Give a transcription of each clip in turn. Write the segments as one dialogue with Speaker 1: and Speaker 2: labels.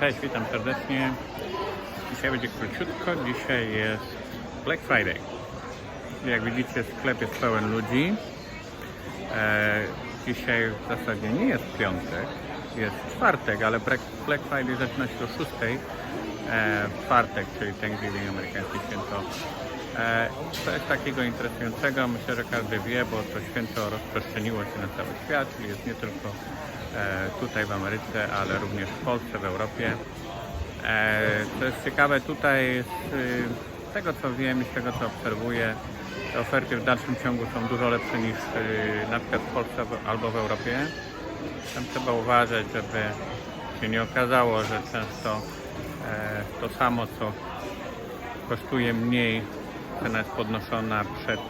Speaker 1: Cześć, witam serdecznie. Dzisiaj będzie króciutko. Dzisiaj jest Black Friday. Jak widzicie, sklep jest pełen ludzi. E, dzisiaj w zasadzie nie jest piątek, jest czwartek, ale Black Friday zaczyna się o 6. E, czwartek, czyli Thanksgiving, amerykańskie święto. E, co jest takiego interesującego? Myślę, że każdy wie, bo to święto rozprzestrzeniło się na cały świat, czyli jest nie tylko tutaj w Ameryce, ale również w Polsce, w Europie. E, co jest ciekawe tutaj z y, tego co wiem i z tego co obserwuję, te oferty w dalszym ciągu są dużo lepsze niż y, na przykład w Polsce albo w Europie. Tam trzeba uważać, żeby się nie okazało, że często e, to samo co kosztuje mniej, cena jest podnoszona przed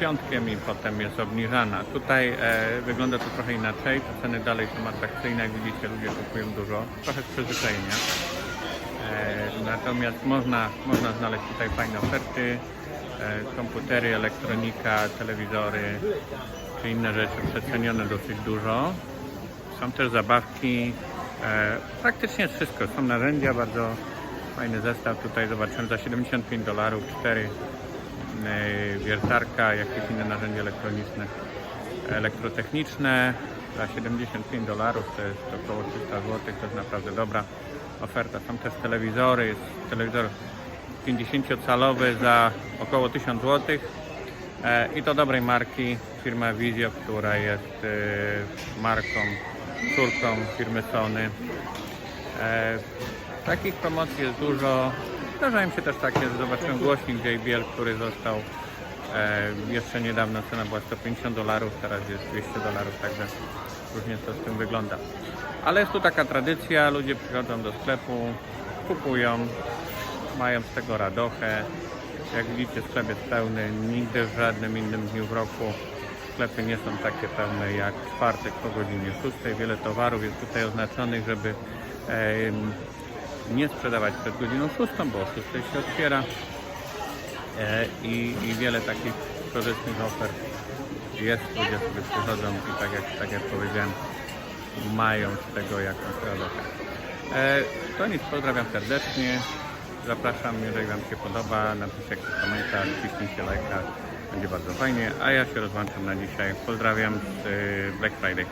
Speaker 1: piątkiem i potem jest obniżana. Tutaj e, wygląda to trochę inaczej, te ceny dalej są atrakcyjne, jak widzicie ludzie kupują dużo, trochę z przyzwyczajenia. E, natomiast można, można znaleźć tutaj fajne oferty, e, komputery, elektronika, telewizory czy inne rzeczy przecenione dosyć dużo. Są też zabawki, e, praktycznie wszystko. Są narzędzia, bardzo fajny zestaw. Tutaj zobaczyłem za 75 dolarów 4 e, wiertarka, jakieś inne narzędzia elektroniczne, elektrotechniczne. Za 75 dolarów to jest około 300 zł, to jest naprawdę dobra oferta. Są też telewizory, jest telewizor 50-calowy za około 1000 zł. E, I to dobrej marki, firma Vizio, która jest e, marką, córką firmy Sony. E, Takich promocji jest dużo. Zdarzają się też takie, że zobaczyłem głośnik JBL, który został e, jeszcze niedawno cena była 150 dolarów, teraz jest 200 dolarów, także różnie to z tym wygląda. Ale jest tu taka tradycja, ludzie przychodzą do sklepu, kupują, mają z tego radochę. Jak widzicie sklep jest pełny, nigdy w żadnym innym dniu w roku sklepy nie są takie pełne jak w czwartek po godzinie 6. Wiele towarów jest tutaj oznaczonych, żeby nie sprzedawać przed godziną 6, bo o 6 się otwiera e, i, i wiele takich korzystnych ofert jest, ludzie sobie przychodzą i tak jak, tak jak powiedziałem, mają z tego jakąś radość. E, to nic, pozdrawiam serdecznie. Zapraszam, jeżeli Wam się podoba, napiszcie jakiś komentarz, kliknijcie lajka, będzie bardzo fajnie. A ja się rozłączam na dzisiaj. Pozdrawiam z y, Black Friday.